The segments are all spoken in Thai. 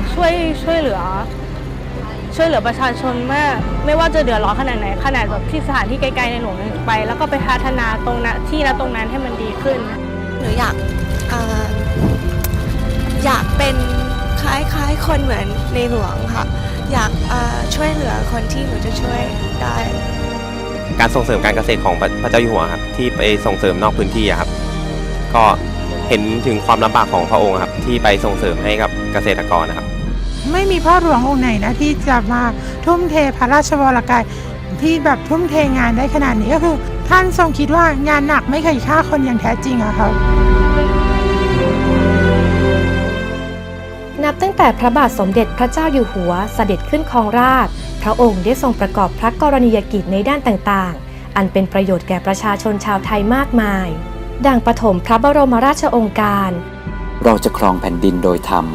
วงช่วยช่วยเหลือ ช่วยเหลือประชาชนไม่ไม่ว่าจะเดือดร้อนขนาดไหนขนาดแบบที่สถานที่ไกลๆในหลวงยังไป แล้วก็ไปพัฒนาตรงนั้นที่และตรงนั้นให้มันดีขึ้นหนูอยากเอ่ออยากเป็นคล้ายๆ คนเหมือนในหลวงค่ะ อยากเอ่อช่วยเหลือคนที่หนูจะช่วยได้ การส่งเสริมการเกษตรของพระพระเจ้าอยู่หัวครับที่ไปส่งเสริมนอกพื้นที่อะครับ ก็เห็นถึงความลำบากของพระองค์ครับที่ไปส่งเสริมให้กับเกษตรกรนะครับ ไม่มีพ่อหลวงองค์ไหนนะที่จะมาทุ่มเทพระราชวรกายที่แบบทุ่มเทงานได้ขนาดนี้ก็คือ ท่านทรงคิดว่างานหนักไม่เคยฆ่าคนอย่างแท้จริงอะครับนับตั้งแต่พระบาทสมเด็จพระเจ้าอยู่หัวเสด็จขึ้นครองราช พระองค์ได้ทรงประกอบพระกรณียกิจในด้านต่างๆ อันเป็นประโยชน์แก่ประชาชนชาวไทยมากมาย ดังปฐมพระบรมราชองค์การ เราจะครองแผ่นดินโดยธรรม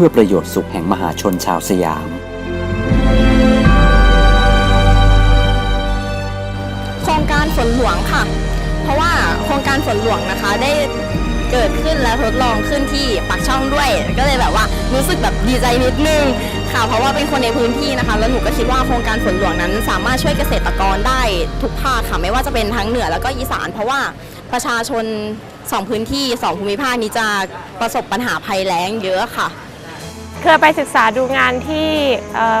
พื่อประโยชน์สุขแห่งมหาชนชาวสยาม โครงการฝนหลวงค่ะ เพราะว่าโครงการฝนหลวงนะคะได้เกิดขึ้นและทดลองขึ้นที่ปากช่องด้วย ก็เลยแบบว่ารู้สึกแบบดีใจนิดนึงค่ะ เพราะว่าเป็นคนในพื้นที่นะคะ แล้วหนูก็คิดว่าโครงการฝนหลวงนั้น สามารถช่วยเกษตรกรได้ทุกภาคค่ะไม่ว่าจะเป็นทั้งเหนือแล้วก็อีสาน เพราะว่าประชาชนสองพื้นที่สองภูมิภาคนี้จะประสบปัญหาภัยแล้งเยอะค่ะ เคยไปศึกษาดูงานที่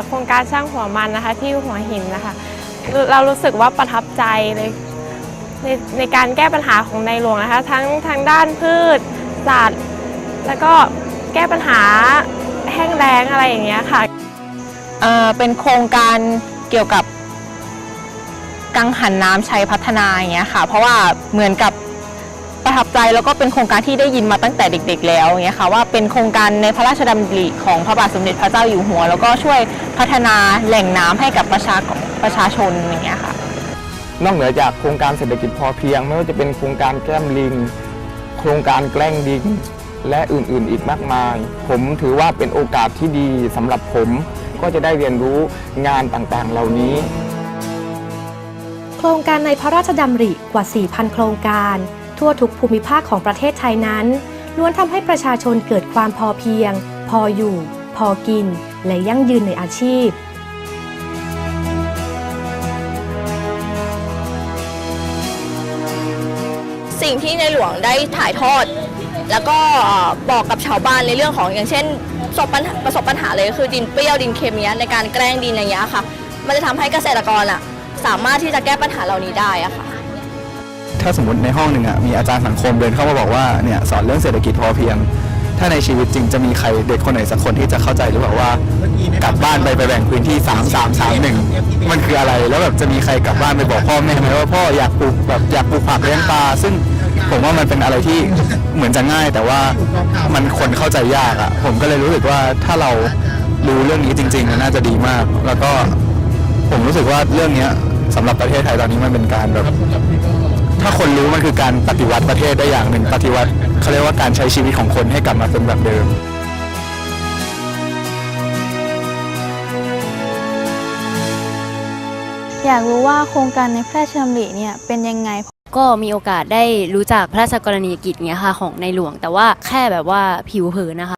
โครงการช่างหัวมันนะคะที่หัวหินนะคะ เรารู้สึกว่าประทับใจเลยในในการแก้ปัญหาของในหลวงนะคะ ทั้งทางด้านพืชสัตว์แล้วก็แก้ปัญหาแห้งแล้งอะไรอย่างเงี้ยค่ะเออเป็นโครงการเกี่ยวกับกังหันน้ำใช้พัฒนาอย่างเงี้ยค่ะ เพราะว่าเหมือนกับ ประทับใจแล้วก็เป็นโครงการที่ได้ยินมาตั้งแต่เด็ก ๆ แล้วอย่างเงี้ยค่ะว่าเป็นโครงการในพระราชดำริของพระบาทสมเด็จพระเจ้าอยู่หัว แล้วก็ช่วยพัฒนาแหล่งน้ำให้กับประชาประชาชนอย่างเงี้ยค่ะนอกเหนือจากโครงการเศรษฐกิจพอเพียง ไม่ว่าจะเป็นโครงการแก้มลิง โครงการแกล้งดิงและอื่นๆ อีกมากมาย ผมถือว่าเป็นโอกาสที่ดีสำหรับผมก็จะได้เรียนรู้งานต่างๆ เหล่านี้ โครงการในพระราชดำริกว่า 4,000 โครงการ ทั่วทุกภูมิภาคของประเทศไทยนั้น ล้วนทำให้ประชาชนเกิดความพอเพียง พออยู่ พอกิน และยั่งยืนในอาชีพสิ่งที่ในหลวงได้ถ่ายทอด แล้วก็บอกกับชาวบ้านในเรื่องของอย่างเช่นประสบปัญหาประสบปัญหาเลยคือดินเปรี้ยวดินเค็มเนี้ยในการแกล้งดินอย่างเงี้ยค่ะ มันจะทำให้เกษตรกรอะสามารถที่จะแก้ปัญหาเหล่านี้ได้อะค่ะ ถ้าสมมติในห้องหนึ่งอะมีอาจารย์สังคมเดินเข้ามาบอกว่าเนี่ยสอนเรื่องเศรษฐกิจพอเพียง ถ้าในชีวิตจริงจะมีใครเด็กคนไหนสักคนที่จะเข้าใจหรือเปล่าว่า กลับบ้านไปไปแบ่งพื้นที่3 3 3 1มันคืออะไรแล้วแบบจะมีใครกลับบ้านไปบอกพ่อแม่ไหมว่าพ่ออยากปลูกแบบอยากปลูกผักเลี้ยงปลาซึ่งผมว่ามันเป็นอะไรที่เหมือนจะง่าย แต่ว่ามันคนเข้าใจยากอะผมก็เลยรู้สึกว่าถ้าเรารู้เรื่องนี้จริงๆน่าจะดีมาก แล้วก็ผมรู้สึกว่าเรื่องเนี้ยสำหรับประเทศไทยตอนนี้มันเป็นการแบบ ถ้าคนรู้มันคือการปฏิวัติประเทศได้อย่างหนึ่งปฏิวัติเขาเรียกว่าการใช้ชีวิตของคนให้กลับมาเป็นแบบเดิม อยากรู้ว่าโครงการในพระราชดำริเนี่ยเป็นยังไง ก็มีโอกาสได้รู้จักพระราชกรณียกิจเงี้ยค่ะของในหลวงแต่ว่าแค่แบบว่าผิวเผินนะคะ